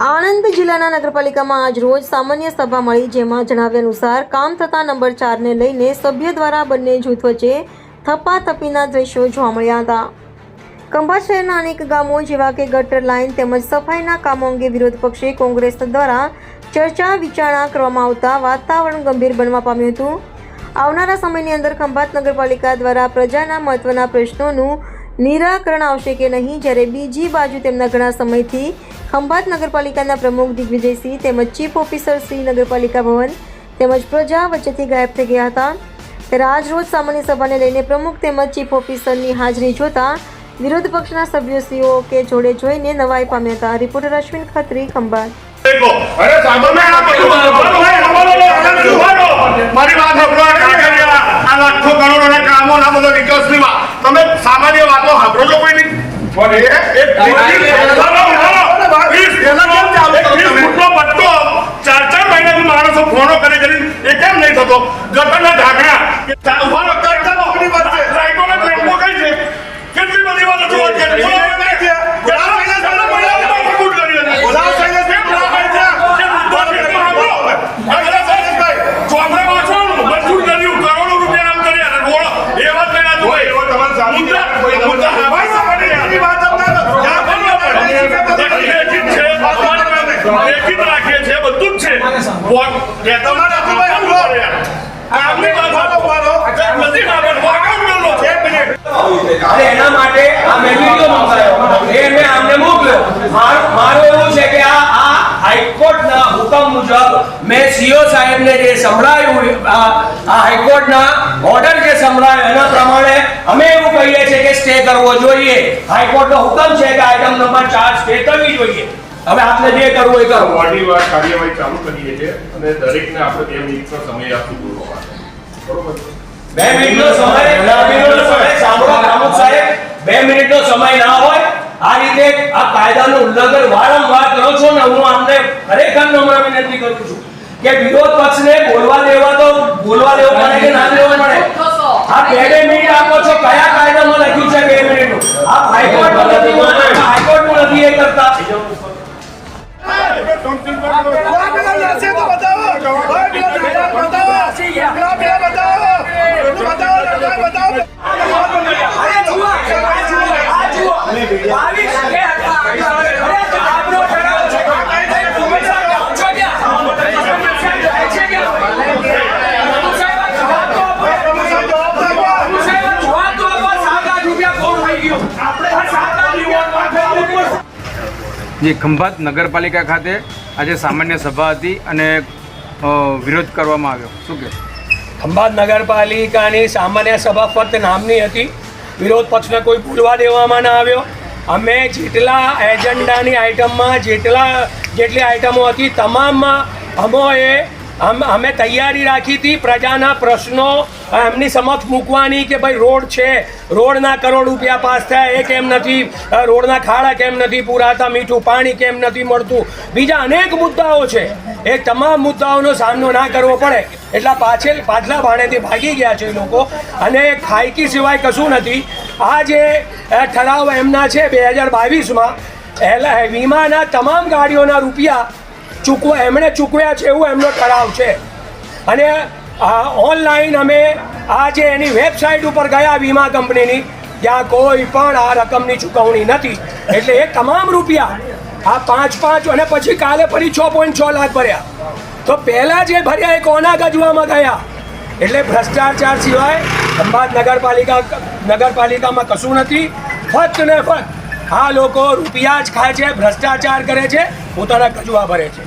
આણંદ જિલ્લાના નગરપાલિકામાં આજ રોજ સામાન્ય સભા મળી, જેમાં જણાવ્યા અનુસાર કામ થતા નંબર ચારને લઈને સભ્ય દ્વારા બંને જૂથ વચ્ચે થપાથપીના દ્રશ્યો જોવા મળ્યા હતા. ખંભાત શહેરના અનેક ગામો જેવા કે ગટર લાઇન તેમજ સફાઈના કામો અંગે વિરોધ પક્ષે કોંગ્રેસ દ્વારા ચર્ચા વિચારણા કરવામાં આવતા વાતાવરણ ગંભીર બનવા પામ્યું હતું. આવનારા સમયની અંદર ખંભાત નગરપાલિકા દ્વારા પ્રજાના મહત્વના પ્રશ્નોનું નિરાકરણ આવશે કે નહીં જ્યારે બીજી બાજુ તેમના ઘણા સમયથી ખંભાત નગરપાલિકાના પ્રમુખ દિગ્વિજયસિંહ તેમજ ચીફ ઓફિસર શ્રી નગરપાલિકા ભવન તેમજ પ્રજા વચ્ચેથી ગાયબ થઈ ગયા હતા. ત્યારે આજ સામાન્ય સભાને લઈને પ્રમુખ તેમજ ચીફ ઓફિસરની હાજરી જોતા વિરોધ પક્ષના સભ્યોશ્રીઓ કે જોડે જોઈને નવાઈ પામ્યા હતા. રિપોર્ટર અશ્વિન ખત્રી, ખંભાત. પણ એ એક પટ્ટો ચાર ચાર મહિનાથી માણસો ફોનો કરી કરી એ કેમ નહીં થતો? ગટરના ઢાંકણા કે ચા- ઊભા રહો, કરતા રહો. લાઈટોના ટ્રેન્ડો કઈ છે કેટલી બધી વાતો જોવા છે કેટલા મહિના સામે બોલાવો, ફૂટ કરી હતી. કેમ ના હોય છે? કેમ ઊભા છે? કેમ સાંભળો? અરે સાહેબ, ચોપડે વાંચો, મજૂર કર્યું, કરોડો રૂપિયા નામ કર્યા, અને રોડો એવા જ કર્યા તો ભાઈ. મુદ્દા- મુદ્દા આવા સામાન્ય લેખિત છે, લેખિત રાખીએ છીએ, બધું જ છે. તમારે કામની વાત સાંભળો. નથી ખબર, walkout કરી. લો. અને એના માટે આ મેં વીડિયો મંગાવ્યો. એ મેં આમને મોકલ્યો. મારું મારું એવું છે કે આ આ હાઈકોર્ટના હુકમ મુજબ મેં સીઓ સાહેબને જે સંભળાયું આ આ હાઈકોર્ટના ઓર્ડર જે સંભળાયો એના પ્રમાણે અમે એવું કહીએ છીએ કે સ્ટે કરવો જોઈએ. હાઈકોર્ટનો હુકમ છે કે આઈટમ નંબર ચાર સ્ટે કરવી જોઈએ. હવે આપને જે કરવું એ કરો મોડીવાર કાર્યવાહી ચાલુ કરીએ છે અને દરેકને આપણે બે મિનિટનો સમય આપી બોલવા બરોબર છે? બે મિનિટનો સમય બે મિનિટનો સમય સાંભળો પ્રમુખ સાહેબ. બે મિનિટનો સમય ના હોય આ રીતે આ કાયદાનું ઉલ્લંઘન વારંવાર કરો છો ને હું આપને ખરેખર નમ્ર વિનંતી કરું છું કે વિરોધ પક્ષને બોલવા દેવા તો બોલવા દેવું પડે કે ના દેવું પડે? આ બે બે મિનિટ આપો છો કયા કાયદામાં લખ્યું છે બે મિનિટનું આ હાઈકોર્ટનું નથી માનતા, હાઈકોર્ટનું નથી એ કરતા જે ખંભાત નગરપાલિકા ખાતે આજે સામાન્ય સભા હતી અને વિરોધ કરવામાં આવ્યો. શું કે ખંભાત નગરપાલિકાની સામાન્ય સભા ફક્ત નામની હતી. વિરોધ પક્ષને કોઈ ભૂલવા દેવામાં ના આવ્યો. અમે જેટલા એજન્ડાની આઇટમમાં જેટલા જેટલી આઇટમો હતી, તમામમાં અમોએ અમ- તૈયારી રાખી હતી પ્રજાના પ્રશ્નો એમની સમક્ષ મૂકવાની કે ભાઈ રોડ છે, રોડના કરોડ રૂપિયા પાસ થયા, એ કેમ નથી રોડના ખાડા કેમ નથી પૂરાતા, મીઠું પાણી કેમ નથી મળતું? બીજા અનેક મુદ્દાઓ છે. એ તમામ મુદ્દાઓનો સામનો ના કરવો પડે. એટલા પાછળ પાછલા ભાણેથી ભાગી ગયા છે લોકો. અને ખાયકી સિવાય કશું નથી. આ જે ઠરાવ એમના છે, બે હજાર બાવીસમાં વીમાના તમામ ગાડીઓના રૂપિયા ચૂકવા, એમણે ચૂકવ્યા છે એવું એમનો ઠરાવ છે. અને ઓનલાઈન અમે આ જે એની વેબસાઇટ ઉપર ગયા વીમા કંપનીની, ત્યાં કોઈ પણ આ રકમની ચૂકવણી નથી. એટલે એ તમામ રૂપિયા આ પાંચ પાંચ અને પછી કાલે ફરી છ પોઈન્ટ છ લાખ ભર્યા. તો પહેલાં જે ભર્યા એ કોના ગજવામાં ગયા? એટલે ભ્રષ્ટાચાર સિવાય ખંભાત નગરપાલિકા, નગરપાલિકામાં કશું નથી. ફક્ત ને ફક્ત આ લોકો રૂપિયા જ ખાય છે ભ્રષ્ટાચાર કરે છે પોતાના કજુઆ ભરે છે.